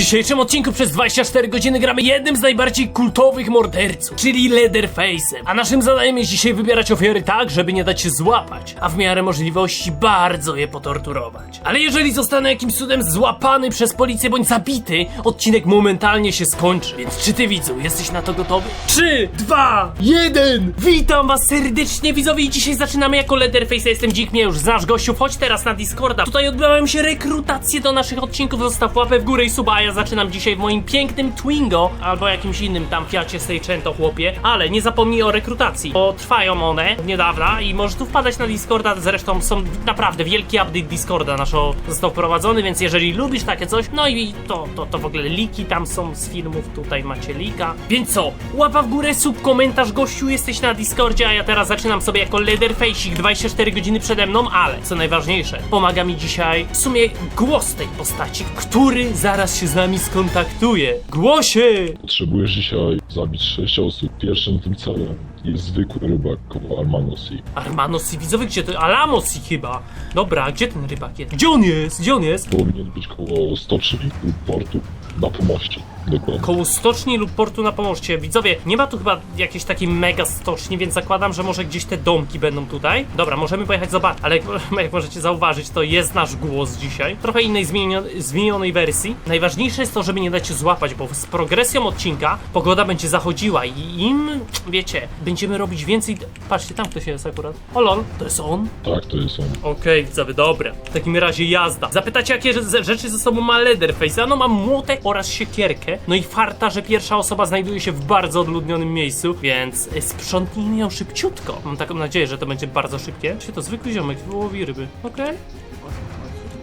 dzisiejszym odcinku przez 24 godziny gramy jednym z najbardziej kultowych morderców, czyli Leatherface'em. A naszym zadaniem jest dzisiaj wybierać ofiary tak, żeby nie dać się złapać, a w miarę możliwości bardzo je potorturować. Ale jeżeli zostanę jakimś cudem złapany przez policję bądź zabity, odcinek momentalnie się skończy. Więc czy ty widzu, jesteś na to gotowy? 3, 2, 1! Witam was serdecznie widzowie i dzisiaj zaczynamy jako Leatherface, jestem Dzik, mnie już znasz gościu, chodź teraz na Discorda. Tutaj odbywają się rekrutacje do naszych odcinków, zostaw łapę w górę i suba, ja zaczynam dzisiaj w moim pięknym Twingo, albo jakimś innym tam Fiacie Seicento chłopie, ale nie zapomnij o rekrutacji, bo trwają one od niedawna i możesz tu wpadać na Discorda, zresztą są naprawdę wielki update Discorda naszego został wprowadzony, więc jeżeli lubisz takie coś, no i to, to, to w ogóle liki tam są z filmów, tutaj macie lika. Więc co, łapa w górę, sub, komentarz, gościu, jesteś na Discordzie, a ja teraz zaczynam sobie jako Leatherface'ik 24 godziny przede mną, ale co najważniejsze, pomaga mi dzisiaj w sumie głos tej postaci, który zaraz się z nami skontaktuje. Głosie! Potrzebujesz dzisiaj zabić 6 osób. Pierwszym tym celem jest zwykły rybak koło Almanosi. Armanos i widzowie, gdzie to? Alamos chyba. Dobra, gdzie ten rybak jest? Gdzie on jest? Gdzie on jest? Powinien być koło stoczni lub portu na pomoście. Dokładnie. Koło stoczni lub portu na pomoście. Widzowie, nie ma tu chyba jakiejś takiej mega stoczni, więc zakładam, że może gdzieś te domki będą tutaj. Dobra, możemy pojechać zobaczyć, ale jak, jak możecie zauważyć, to jest nasz głos dzisiaj. Trochę innej zmienio- zmienionej wersji. Najważniejsze jest to, żeby nie dać się złapać, bo z progresją odcinka pogoda będzie zachodziła i im, wiecie, będziemy robić więcej... Patrzcie, tam ktoś jest akurat. O lol, to jest on? Tak, to jest on. Okej, widzowie, dobra. W takim razie jazda. Zapytacie, jakie rze- rzeczy ze sobą ma Leatherface? Ano mam młotek oraz siekierkę. No i farta, że pierwsza osoba znajduje się w bardzo odludnionym miejscu, więc sprzątnijmy ją szybciutko. Mam taką nadzieję, że to będzie bardzo szybkie. Czy to zwykły ziomek łowi ryby? Okej.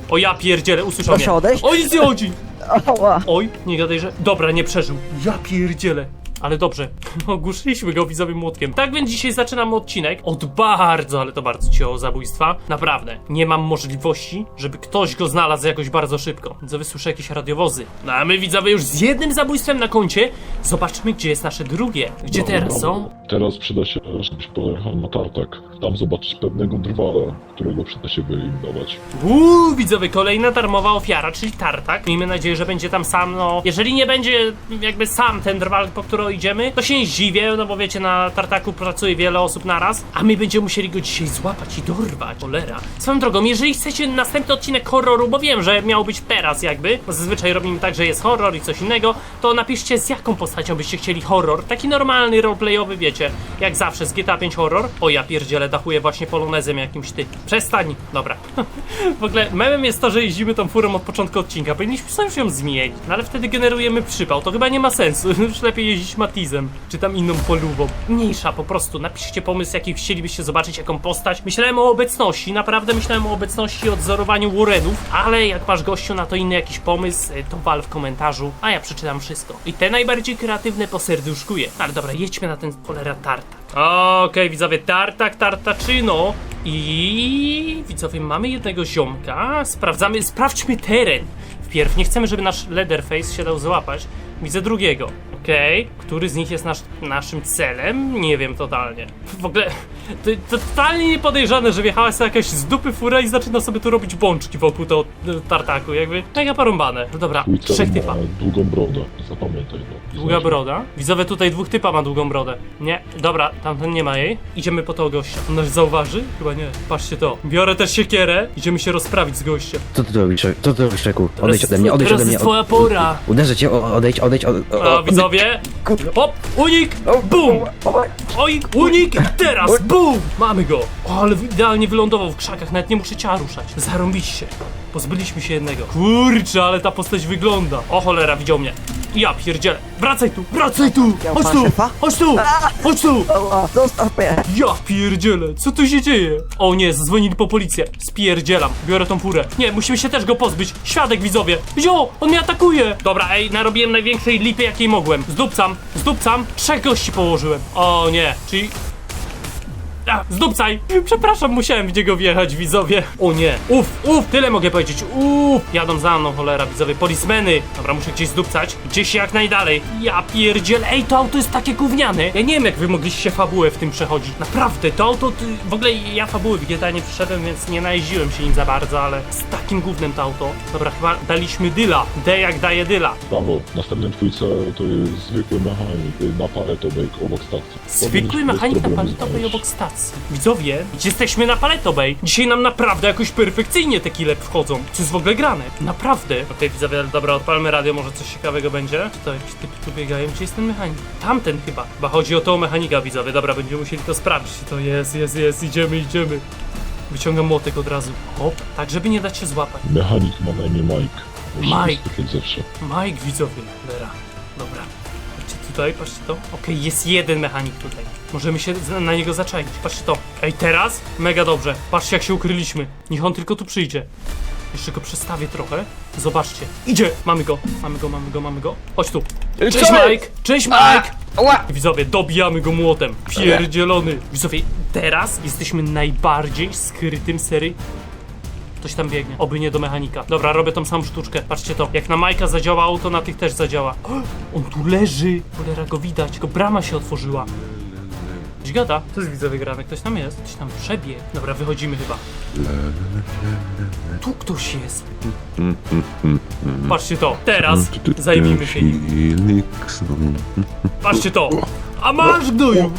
O ja pierdzielę, usłyszał Proszę mnie. odejść. O nic nie chodzi! Ała. Oj, nie gadaj, że... Dobra, nie przeżył. Ja pierdzielę. Ale dobrze, ogłuszyliśmy go widzowym młotkiem. Tak więc dzisiaj zaczynamy odcinek od bardzo, ale to bardzo ciężkiego zabójstwa. Naprawdę, nie mam możliwości, żeby ktoś go znalazł jakoś bardzo szybko. Widzowie słyszę jakieś radiowozy. No a my widzowie już z jednym zabójstwem na koncie. Zobaczmy, gdzie jest nasze drugie. Gdzie teraz są? Teraz przyda się, żebyś pojechał na tartak. Tam zobaczyć pewnego drwala, którego przyda się wyeliminować. Uuu, widzowie, kolejna darmowa ofiara, czyli tartak. Miejmy nadzieję, że będzie tam sam, no... Jeżeli nie będzie jakby sam ten drwal, po idziemy, to się nie zdziwię, no bo wiecie, na tartaku pracuje wiele osób naraz, a my będziemy musieli go dzisiaj złapać i dorwać. Cholera. Swoją drogą, jeżeli chcecie następny odcinek horroru, bo wiem, że miał być teraz jakby, bo zazwyczaj robimy tak, że jest horror i coś innego, to napiszcie z jaką postacią byście chcieli horror. Taki normalny, roleplayowy, wiecie, jak zawsze z GTA 5 horror. O ja pierdzielę, dachuję właśnie polonezem jakimś ty. Przestań. Dobra. w ogóle memem jest to, że jeździmy tą furą od początku odcinka. Powinniśmy sobie już ją zmienić. No ale wtedy generujemy przypał. To chyba nie ma sensu. Już lepiej jeździć Matizem. Czy tam inną polubą. Mniejsza po prostu. Napiszcie pomysł, jaki chcielibyście zobaczyć, jaką postać. Myślałem o obecności. Naprawdę myślałem o obecności, odzorowaniu Warrenów. Ale jak masz gościu na to inny jakiś pomysł, y, to wal w komentarzu. A ja przeczytam wszystko. I te najbardziej kreatywne poserduszkuję. Ale dobra, jedźmy na ten cholera tartak. Okej, widzowie, tartak, tartaczyno. I widzowie, mamy jednego ziomka. Sprawdzamy, sprawdźmy teren. Wpierw nie chcemy, żeby nasz Leatherface się dał złapać. Widzę drugiego. Okej, który z nich jest nasz, naszym celem? Nie wiem totalnie. W ogóle, to, to totalnie niepodejrzane, że wjechała sobie jakaś z dupy fura i zaczyna sobie tu robić bączki wokół tego e, tartaku. Jakby mega porąbane. No dobra, Twój trzech typa. długą brodę. Zapamiętaj to. Długa broda. Widzowie, tutaj dwóch typa ma długą brodę. Nie, dobra, tamten nie ma jej. Idziemy po tego gościa. On nas zauważy? Chyba nie. Patrzcie to. Biorę też siekierę. Idziemy się rozprawić z gościem. Co ty tu robisz? Co ty robisz, Czeku? Odejdź ode mnie, odejdź teraz ode mnie. jest twoja pora. Uderzę cię, odejdź, odejdź, odejdź. A widzowie, hop, unik, bum! Oj, unik, teraz, bum! Mamy go! O, ale idealnie wylądował w krzakach, nawet nie muszę cię ruszać. Zarąbiście. Pozbyliśmy się jednego. Kurczę, ale ta postać wygląda. O cholera, widział mnie. Ja pierdzielę. Wracaj tu, wracaj tu! Chodź tu, chodź tu, chodź tu! Ała, zostaw mnie. Ja pierdzielę, co tu się dzieje? O nie, zadzwonili po policję. Spierdzielam, biorę tą furę. Nie, musimy się też go pozbyć. Świadek widzowie. Wziął, on mnie atakuje. Dobra, ej, narobiłem największej lipy jakiej mogłem. Zdupcam, zdupcam. Trzech gości położyłem. O nie, czyli... A, zdupcaj! Przepraszam, musiałem w niego wjechać, widzowie. O nie. Uf, uf, tyle mogę powiedzieć. Uf, jadą za mną, cholera, widzowie. Policmeny. Dobra, muszę gdzieś zdupcać. Gdzieś jak najdalej. Ja pierdziel. Ej, to auto jest takie gówniane. Ja nie wiem, jak wy mogliście fabułę w tym przechodzić. Naprawdę, to auto, ty... w ogóle ja fabuły w GTA nie przeszedłem, więc nie najeździłem się nim za bardzo, ale z takim gównem to auto. Dobra, chyba daliśmy dyla. D jak daje dyla. Brawo, następnym twójce to jest zwykły mechanik na paletowej obok stacji. Zwykły mechanik na znaleźć. obok stacji. Widzowie, jesteśmy na paletobej. Dzisiaj nam naprawdę jakoś perfekcyjnie te kile wchodzą. Co jest w ogóle grane? Naprawdę. Okej, widzowie, dobra, odpalmy radio, może coś ciekawego będzie. Czy to jakieś typy tu biegają? Gdzie jest ten mechanik? Tamten chyba. Chyba chodzi o tą mechanika, widzowie. Dobra, będziemy musieli to sprawdzić. To jest, jest, jest, idziemy, idziemy. Wyciągam młotek od razu. Hop, tak żeby nie dać się złapać. Mechanik ma na imię Mike. Mike. spytać zawsze. Mike, widzowie. Dobra, dobra. Patrzcie tutaj, patrzcie to. Okej, jest jeden mechanik tutaj. Możemy się na niego zaczaić. Patrzcie to. Ej, teraz? Mega dobrze. Patrzcie, jak się ukryliśmy. Niech on tylko tu przyjdzie. Jeszcze go przestawię trochę. Zobaczcie. Idzie! Mamy go. Mamy go, mamy go, mamy go. Chodź tu. Cześć, Co? Mike! Cześć, Mike! Widzowie, dobijamy go młotem. Pierdzielony. Widzowie, teraz jesteśmy najbardziej skrytym sery. Ktoś tam biegnie. Oby nie do mechanika. Dobra, robię tą samą sztuczkę. Patrzcie to. Jak na Majka zadziałało, to na tych też zadziała. On tu leży. Cholera go widać. Tylko brama się otworzyła. Gdzieś gada. To jest widzowie grane. Ktoś tam jest. Ktoś tam przebiegł. Dobra, wychodzimy chyba. Tu ktoś jest. Patrzcie to. Teraz zajmijmy się nim. Patrzcie to! A masz gnoju!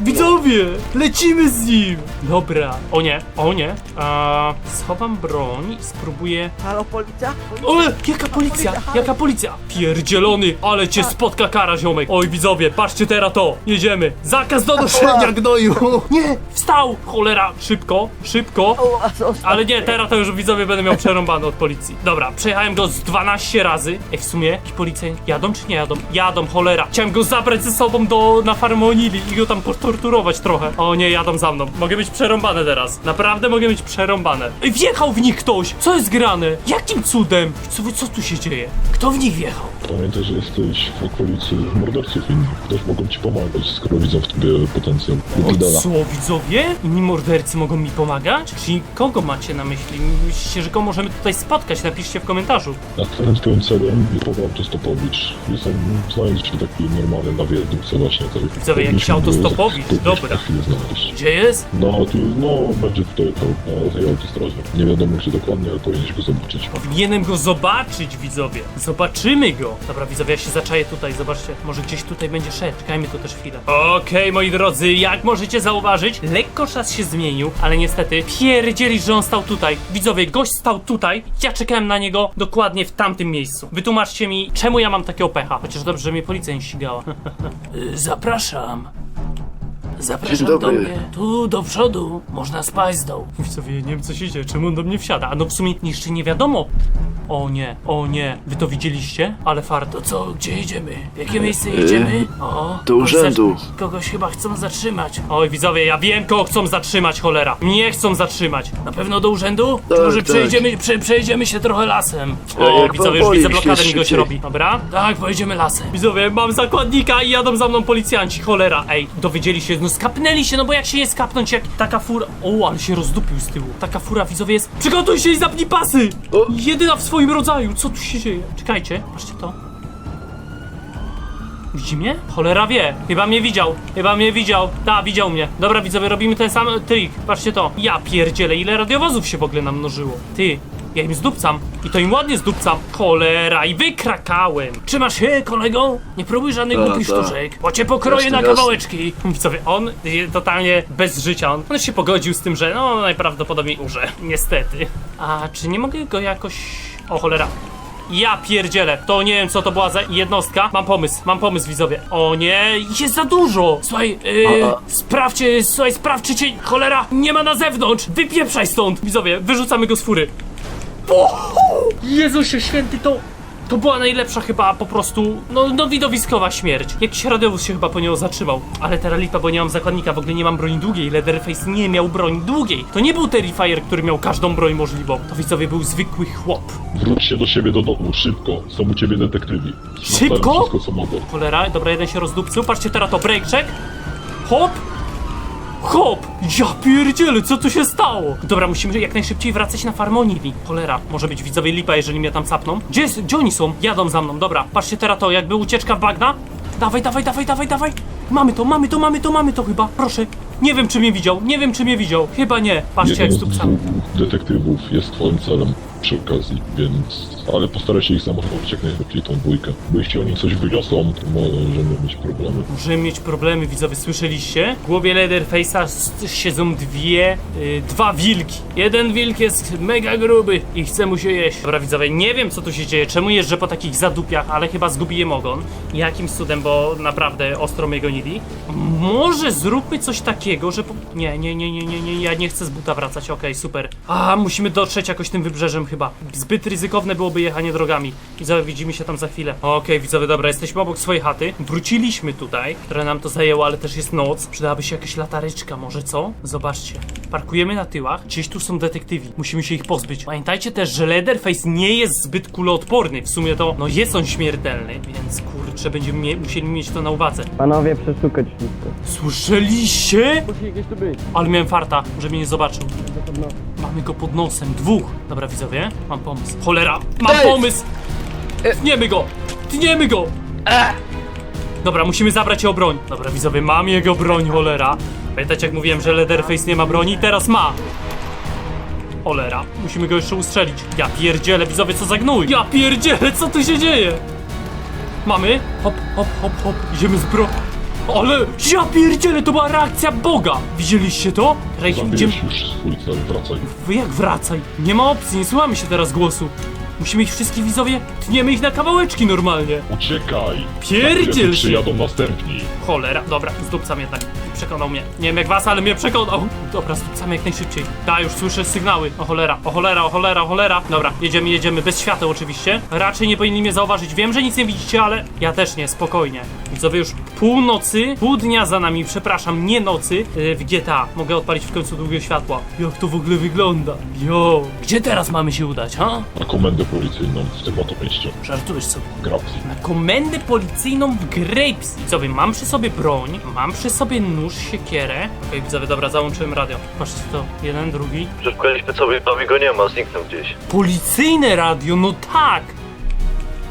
Widzowie! Lecimy z nim! Dobra. O nie, o nie. A, schowam broń i spróbuję... Halo, policja? O, jaka policja? Jaka policja? Pierdzielony, ale cię spotka kara, ziomek. Oj, widzowie, patrzcie teraz to. Jedziemy. Zakaz donoszenia gnoju. Nie, wstał. Cholera, szybko, szybko. O, zostaw Ale nie, teraz to już widzowie będę miał przerąbane od policji. Dobra, przejechałem go z 12 razy. Ej, w sumie, ci policjanci jadą czy nie jadą? Jadą, cholera. Chciałem go zabrać ze sobą do, na farmę Onili i go tam potorturować trochę. O nie, jadą za mną. Mogę być przerąbane teraz. Naprawdę mogę być przerąbane. Ej, wjechał w nich ktoś! Co jest grane? Jakim cudem? Co, co tu się dzieje? Kto w nich wjechał? Pamiętaj, że jesteś w okolicy morderców innych. Też mogą ci pomagać, skoro widzą w tobie potencjał lidera. co, widzowie? Inni mordercy mogą mi pomagać? Czyli kogo macie na myśli? Myślicie, że go możemy tutaj spotkać? Napiszcie w komentarzu. Następnym twoim celem jest autostopowicz. Jest tam, znaleźć się taki normalny na wierdówce właśnie. Tak. Widzowie, jakiś Powinniśmy go dobra. za chwilę znaleźć. Gdzie jest? No, tu, no, będzie tutaj jechał na tej autostradzie. Nie wiadomo czy dokładnie, ale powinieneś go zobaczyć. Powinienem go zobaczyć, widzowie. Zobaczymy go. Dobra, widzowie, ja się zaczaję tutaj, zobaczcie. Może gdzieś tutaj będzie szedł. Czekajmy tu też chwilę. Okej, moi drodzy, jak możecie zauważyć, lekko czas się zmienił, ale niestety pierdzieli, że on stał tutaj. Widzowie, gość stał tutaj. Ja czekałem na niego dokładnie w tamtym miejscu. Wytłumaczcie mi, czemu ja mam takiego pecha. Chociaż dobrze, że mnie policja nie ścigała. Y, Zapraszam. Zapraszam Dzień do dobry. mnie. Tu do przodu. Można spaść z dołu. Widzowie, nie wiem co się dzieje. Czemu on do mnie wsiada? A no w sumie jeszcze nie wiadomo. O nie, o nie. Wy to widzieliście? Ale fart. To co? Gdzie jedziemy? W jakie miejsce jedziemy? O, do urzędu. kogoś chyba chcą zatrzymać. Oj, widzowie, ja wiem kogo chcą zatrzymać, cholera. Nie chcą zatrzymać. Na pewno do urzędu? Tak, Może tak. przejedziemy, prze, przejedziemy się trochę lasem. O, jak widzowie, już widzę blokadę mi go się szybciej. robi. Dobra? Tak, pojedziemy lasem. Widzowie, mam zakładnika i jadą za mną policjanci, cholera. Ej, dowiedzieli się, no skapnęli się, no bo jak się nie skapnąć, jak taka fura... O, ale się rozdupił z tyłu. Taka fura, widzowie, jest... Przygotuj się i zapnij pasy! Jedyna w swoim rodzaju, co tu się dzieje? Czekajcie, patrzcie to. Widzi mnie? Cholera wie. Chyba mnie widział. Chyba mnie widział. Ta, widział mnie. Dobra, widzowie, robimy ten sam trik. Patrzcie to. Ja pierdzielę, ile radiowozów się w ogóle namnożyło. Ty, ja im zdupcam. I to im ładnie zdupcam. Cholera, i wykrakałem. Trzymasz się, kolego? Nie próbuj żadnych Ta, głupich ta. sztuczek, bo cię pokroję Jasne, na jasne. kawałeczki. Widzowie, on y, totalnie bez życia. On, on się pogodził z tym, że no najprawdopodobniej umrze. Niestety. A czy nie mogę go jakoś... O cholera. Ja pierdzielę, to nie wiem co to była za jednostka. Mam pomysł, mam pomysł widzowie. O nie, jest za dużo. Słuchaj, yy, A, a. sprawdźcie, słuchaj, sprawdźcie cholera, nie ma na zewnątrz. Wypieprzaj stąd. Widzowie, wyrzucamy go z fury. O! Jezusie święty, to... To była najlepsza chyba po prostu, no, no widowiskowa śmierć. Jakiś radiowóz się chyba po nią zatrzymał. Ale teraz lipa, bo nie mam zakładnika, w ogóle nie mam broni długiej. Leatherface nie miał broni długiej. To nie był Terrifier, który miał każdą broń możliwą. To widzowie był zwykły chłop. Wróć się do siebie do domu, szybko. Są u ciebie detektywi. Szybko? Wszystko co mogą. Cholera, dobra, jeden się rozdupcył. Patrzcie teraz to, break check. Hop! Hop! Ja pierdzielę, co tu się stało? Dobra, musimy jak najszybciej wracać na Farmonili. Cholera, może być widzowie lipa, jeżeli mnie tam sapną. Gdzie, jest, gdzie oni są? Jadą za mną, dobra. Patrzcie teraz to, jakby ucieczka w bagna. Dawaj, dawaj, dawaj, dawaj, dawaj. Mamy to, mamy to, mamy to, mamy to chyba. Proszę. Nie wiem, czy mnie widział, nie wiem, czy mnie widział. Chyba nie. Patrzcie, jak Jeden z stupsam. dwóch detektywów jest twoim celem przy okazji, więc... Ale postaraj się ich zamordować jak najlepiej tą dwójkę. Bo jeśli oni coś wyniosą, to możemy mieć problemy. Możemy mieć problemy, widzowie, słyszeliście? W głowie Leatherface'a s- siedzą dwie, y, dwa wilki. Jeden wilk jest mega gruby i chce mu się jeść. Dobra, widzowie, nie wiem co tu się dzieje, czemu jeżdżę po takich zadupiach, ale chyba zgubiłem ogon. Jakimś cudem, bo naprawdę ostro mnie gonili. Może zróbmy coś takiego, że... Po... Nie, nie, nie, nie, nie, nie, ja nie chcę z buta wracać, okej, super. A, musimy dotrzeć jakoś tym wybrzeżem chyba. Zbyt ryzykowne byłoby jechanie drogami. Widzowie, widzimy się tam za chwilę. Okej, widzowie, dobra, jesteśmy obok swojej chaty. Wróciliśmy tutaj, które nam to zajęło, ale też jest noc. Przydałaby się jakaś lataryczka, może co? Zobaczcie. Parkujemy na tyłach, gdzieś tu są detektywi. Musimy się ich pozbyć. Pamiętajcie też, że Leatherface nie jest zbyt kuloodporny. W sumie to, no jest on śmiertelny, więc kurczę, będziemy mie musieli mieć to na uwadze. Panowie, przeszukać wszystko. Słyszeliście? Musi gdzieś tu być. Ale miałem farta, że mnie nie zobaczył. Mamy go pod nosem, dwóch. Dobra, widzowie, mam pomysł. Cholera, mam pomysł! Tniemy go! Tniemy go! Dobra, musimy zabrać jego broń. Dobra, widzowie, mam jego broń, cholera. Pamiętacie, jak mówiłem, że Leatherface nie ma broni? Teraz ma! Cholera, musimy go jeszcze ustrzelić. Ja pierdzielę, widzowie, co za gnój! Ja pierdzielę, co tu się dzieje? Mamy? Hop, hop, hop, hop, idziemy z bro... Ale ja pierdzielę, to była reakcja Boga! Widzieliście to? Rejch, idziemy... Zabierz już swój cel, wracaj. Wy jak wracaj? Nie ma opcji, nie słuchamy się teraz głosu. Musimy ich wszystkich widzowie, tniemy ich na kawałeczki normalnie. Uciekaj! Pierdziel Za chwilę się. Przyjadą następni. Cholera, dobra, zdupcam jednak. Przekonał mnie. Nie wiem jak was, ale mnie przekonał. Dobra, zdupcam jak najszybciej. Da, już słyszę sygnały. O cholera, o cholera, o cholera, o cholera. Dobra, jedziemy, jedziemy, bez świateł oczywiście. Raczej nie powinni mnie zauważyć. Wiem, że nic nie widzicie, ale ja też nie, spokojnie. Widzowie już północy, pół dnia za nami, przepraszam, nie nocy, yy, w GTA. Mogę odpalić w końcu długie światła. Jak to w ogóle wygląda? Jo, gdzie teraz mamy się udać, ha? Na komendę policyjną w tym oto mieście. Żartujesz sobie. Grapsy. Na komendę policyjną w Grapes. Widzowie, mam przy sobie broń, mam przy sobie nóż, siekierę. Okej, widzowie, dobra, załączyłem radio. Patrzcie to, jeden, drugi. Szukaliśmy sobie, Bobby go nie ma, zniknął gdzieś. Policyjne radio, no tak!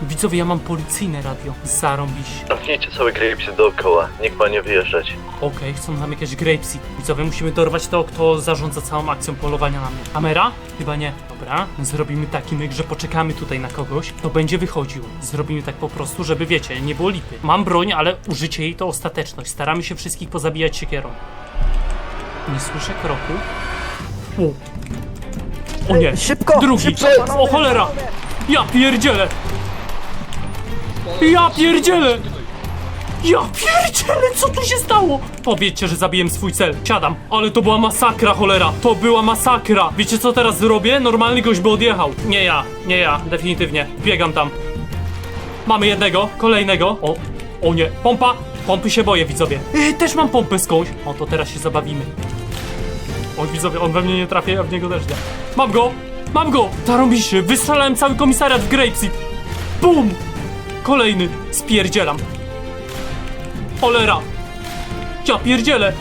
Widzowie, ja mam policyjne radio. Zarąbiście. Zamknijcie cały Grapesy dookoła, nikt ma nie wyjeżdżać. Okej, chcą nam jakieś grapesy. Widzowie, musimy dorwać to, kto zarządza całą akcją polowania na mnie. Kamera? Chyba nie. Dobra, zrobimy taki myk, że poczekamy tutaj na kogoś, to będzie wychodził. Zrobimy tak po prostu, żeby wiecie, nie było lipy. Mam broń, ale użycie jej to ostateczność. Staramy się wszystkich pozabijać siekierą. Nie słyszę kroku. O. O nie. Szybko! Drugi. Szybko! O cholera! Ja pierdzielę! Ja pierdzielę! Ja pierdzielę, co tu się stało? Powiedzcie, że zabiłem swój cel. Siadam. Ale to była masakra, cholera. To była masakra. Wiecie, co teraz zrobię? Normalny gość by odjechał. Nie ja, nie ja, definitywnie. Biegam tam. Mamy jednego, kolejnego. O, o nie, pompa. Pompy się boję, widzowie. Yy, też mam pompę skądś. O, to teraz się zabawimy. Oj, widzowie, on we mnie nie trafia, ja w niego też nie. Mam go! Mam go! Zarąbiście! Wystrzelałem cały komisariat w Grapeseed! Bum! Kolejny! Spierdzielam! Cholera! Ja pierdzielę!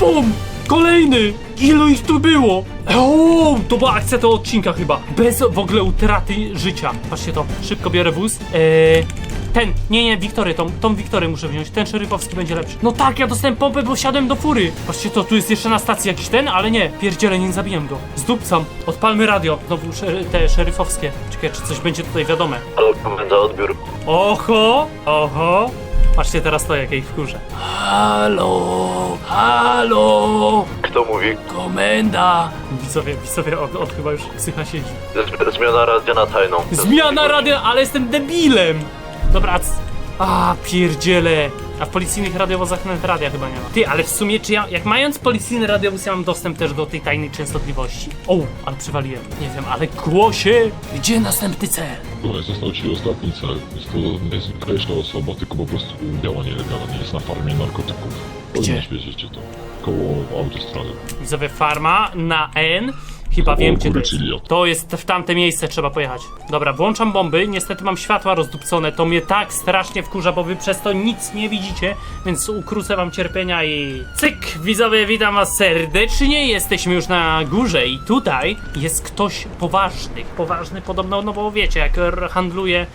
Bum! Kolejny! Ilu ich tu było? O, to była akcja tego odcinka chyba. Bez w ogóle utraty życia. Patrzcie to. Szybko biorę wóz. Eee, ten. Nie, nie, Wiktory. Tą, tą Wiktory muszę wziąć. Ten szeryfowski będzie lepszy. No tak, ja dostałem pompę, bo siadłem do fury. Patrzcie to, tu jest jeszcze na stacji jakiś ten, ale nie. Pierdzielę, nie zabiję go. Zdupcam. Odpalmy radio. Znowu szer- te szeryfowskie. Czekaj, czy coś będzie tutaj wiadome. Ale komenda odbiór. Oho, oho. Patrzcie teraz to, jakiej wkurzę. Halo, halo, Kto mówi? komenda. Widzowie, widzowie, od, od chyba już psycha siedzi. Z- Zmiana radia na tajną. Zmiana radia, ale jestem debilem. Dobra, a pierdziele. A w policyjnych radiowozach nawet radia chyba nie ma. Ty, ale w sumie czy ja, jak mając policyjny radiowóz, ja mam dostęp też do tej tajnej częstotliwości? O, ale przywaliłem. Nie wiem, ale głosie, gdzie następny cel? Słuchaj, został ci ostatni cel. Jest to niezwyklejsza osoba, tylko po prostu działa nielegalnie. Jest na farmie narkotyków. Gdzie? Powinieneś wiedzieć, gdzie to. Koło autostrady. Widzowie farma na N. Chyba wiem, gdzie to jest. To jest w tamte miejsce, trzeba pojechać. Dobra, włączam bomby. Niestety mam światła rozdupcone. To mnie tak strasznie wkurza, bo wy przez to nic nie widzicie, więc ukrócę wam cierpienia i cyk! Widzowie, witam was serdecznie. Jesteśmy już na górze i tutaj jest ktoś poważny. Poważny podobno, no bo wiecie, jak handluje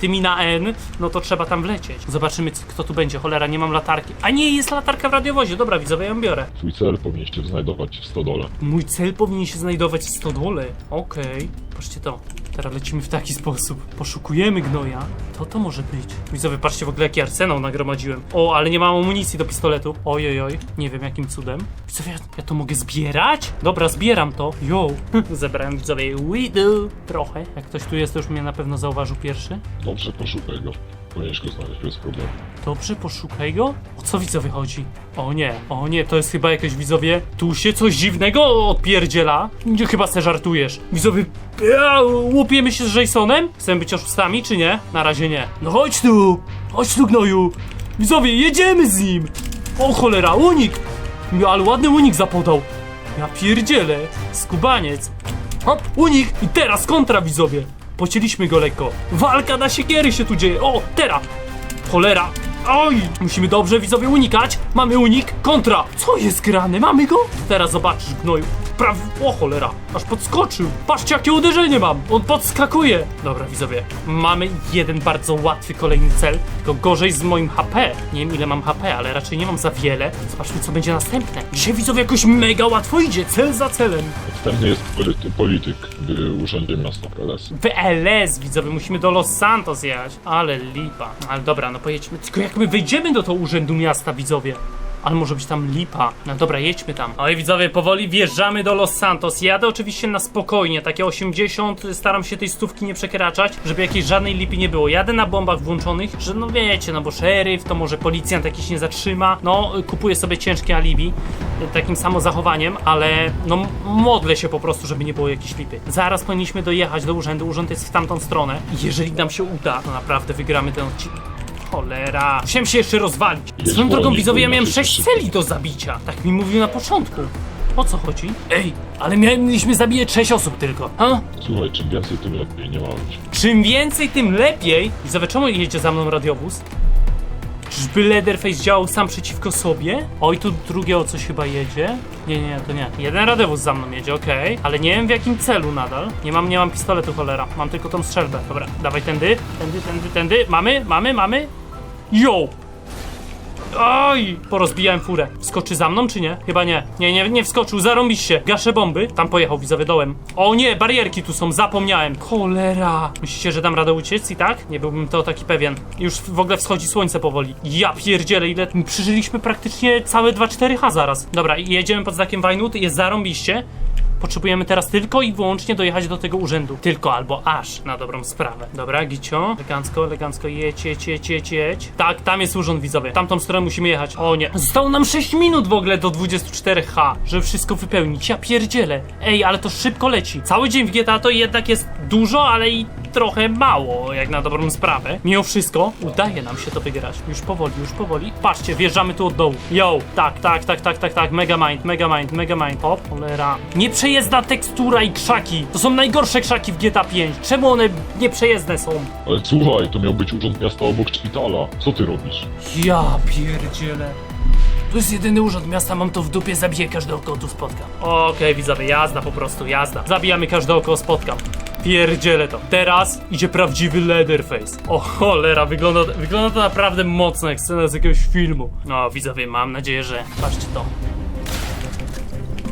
tymi na N, no to trzeba tam wlecieć. Zobaczymy, kto tu będzie. Cholera, nie mam latarki. A nie, jest latarka w radiowozie. Dobra, widzowie, ją biorę. Twój cel powinien się znajdować w stodole. Mój cel powinien się znajdować w stodole. Okej. Patrzcie to. Teraz lecimy w taki sposób. Poszukujemy gnoja. To to może być. Widzowie, patrzcie w ogóle jaki arsenał nagromadziłem. O, ale nie mam amunicji do pistoletu. Oj, oj. Nie wiem jakim cudem. Widzowie, ja, ja to mogę zbierać? Dobra, zbieram to. Yo. Zebrałem widzowie widu. Trochę. Jak ktoś tu jest, to już mnie na pewno zauważył pierwszy. Dobrze, poszukaj go. Powinieneś go znaleźć bez problemu. Dobrze, poszukaj go. O co widzowie chodzi? O nie, o nie, to jest chyba jakieś widzowie. Tu się coś dziwnego odpierdziela. Nie, chyba se żartujesz. Widzowie, ja, łupiemy się z Jasonem? Chcemy być oszustami, czy nie? Na razie nie. No chodź tu! Chodź tu, gnoju! Widzowie, jedziemy z nim! O cholera, unik! No, ale ładny unik zapodał. Ja pierdzielę. Skubaniec. Hop, unik! I teraz kontra, widzowie. Pocięliśmy go lekko. Walka na siekiery się tu dzieje. O, teraz! Cholera! Oj! Musimy dobrze widzowie unikać. Mamy unik. Kontra! Co jest grane? Mamy go? Teraz zobaczysz, gnoju. Praw... O cholera! Aż podskoczył! Patrzcie jakie uderzenie mam! On podskakuje! Dobra widzowie, mamy jeden bardzo łatwy kolejny cel, tylko gorzej z moim HP. Nie wiem ile mam HP, ale raczej nie mam za wiele. Zobaczmy co będzie następne. Dzisiaj widzowie jakoś mega łatwo idzie, cel za celem. Następny jest polity- polityk w Urzędzie Miasta LS. W LS widzowie, musimy do Los Santos jechać. Ale lipa. Ale dobra, no pojedźmy. Tylko jak my wejdziemy do tego urzędu miasta, widzowie? Ale może być tam lipa. No dobra, jedźmy tam. Oj, widzowie, powoli wjeżdżamy do Los Santos. Jadę oczywiście na spokojnie, takie 80, staram się tej stówki nie przekraczać, żeby jakiejś żadnej lipy nie było. Jadę na bombach włączonych, że no wiecie, no bo szeryf, to może policjant jakiś nie zatrzyma. No, kupuję sobie ciężkie alibi, takim samo zachowaniem, ale no modlę się po prostu, żeby nie było jakiejś lipy. Zaraz powinniśmy dojechać do urzędu, urząd jest w tamtą stronę. Jeżeli nam się uda, to naprawdę wygramy ten odcinek. Cholera. Musiałem się jeszcze rozwalić. Swoją drogą widzowie, ja miałem inaczej 6 się celi do zabicia. Tak mi mówił na początku. O co chodzi? Ej, ale mieliśmy zabijać 6 osób tylko. A? Słuchaj, czym więcej, tym lepiej, nie ma. Czym więcej, tym lepiej. Widzowie, czemu jedzie za mną radiowóz? Czyżby Leatherface działał sam przeciwko sobie? Oj, tu drugiego coś chyba jedzie. Nie, nie, to nie. Jeden radiowóz za mną jedzie, okej. Ale nie wiem w jakim celu nadal. Nie mam, nie mam pistoletu, cholera. Mam tylko tą strzelbę. Dobra, dawaj tędy, tędy, tędy, tędy. Mamy, mamy, mamy. Yo! Oj! Porozbijałem furę. Wskoczy za mną, czy nie? Chyba nie. Nie, nie, nie wskoczył. Zarąbiście. Gaszę bomby. Tam pojechał widzowie dołem. O nie, barierki tu są. Zapomniałem. Cholera. Myślicie, że dam radę uciec i tak? Nie byłbym to taki pewien. Już w ogóle wschodzi słońce powoli. Ja pierdzielę, ile... My Przeżyliśmy praktycznie całe 2-4H zaraz. Dobra, jedziemy pod znakiem Wajnut. Jest zarąbiście. Potrzebujemy teraz tylko i wyłącznie dojechać do tego urzędu. Tylko albo aż na dobrą sprawę. Dobra, Gicio. Elegancko, elegancko. Jedź, jedź, jedź, jedź, jedź. Tak, tam jest urząd widzowy. Tamtą stronę musimy jechać. O nie. Zostało nam 6 minut w ogóle do 24H, żeby wszystko wypełnić. Ja pierdzielę. Ej, ale to szybko leci. Cały dzień w GTA to jednak jest dużo, ale i trochę mało, jak na dobrą sprawę. Mimo wszystko, udaje nam się to wygrać. Już powoli, już powoli. Patrzcie, wjeżdżamy tu od dołu. Yo, tak, tak, tak, tak, tak, tak. Mega mind, mega mind, mega mind. Hop, cholera. Nieprzejezdna tekstura i krzaki. To są najgorsze krzaki w GTA 5. Czemu one nieprzejezdne są? Ale słuchaj, to miał być Urząd Miasta obok szpitala. Co ty robisz? Ja pierdzielę. To jest jedyny urząd miasta, mam to w dupie, zabiję każdego, kogo tu spotkam. Okej, widzowie, jazda po prostu, jazda. Zabijamy każdego, kogo spotkam. Pierdzielę to. Teraz idzie prawdziwy Leatherface. O cholera, wygląda, wygląda to naprawdę mocno jak scena z jakiegoś filmu. No, widzowie, mam nadzieję, że... Patrzcie to.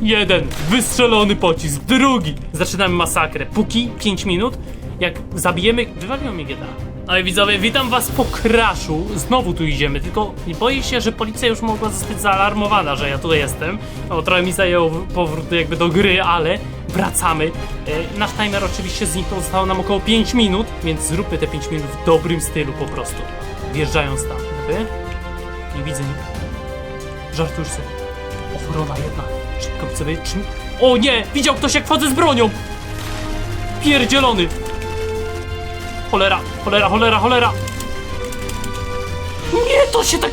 Jeden wystrzelony pocisk, drugi. Zaczynamy masakrę. Póki 5 minut, jak zabijemy. Wywaliło mi GTA. No i widzowie, witam was po crashu. Znowu tu idziemy, tylko boję się, że policja już mogła zostać zaalarmowana, że ja tu jestem. No, trochę mi zajęło powrót jakby do gry, ale wracamy. E, nasz timer oczywiście zniknął, zostało nam około 5 minut, więc zróbmy te 5 minut w dobrym stylu po prostu. Wjeżdżając tam. Wy? Nie widzę nikogo. Żartujesz sobie. Ochrona jedna. Szybko widzowie, czym... O nie! Widział ktoś jak wchodzę z bronią! Pierdzielony! Cholera, cholera, cholera, cholera! Nie, to się tak...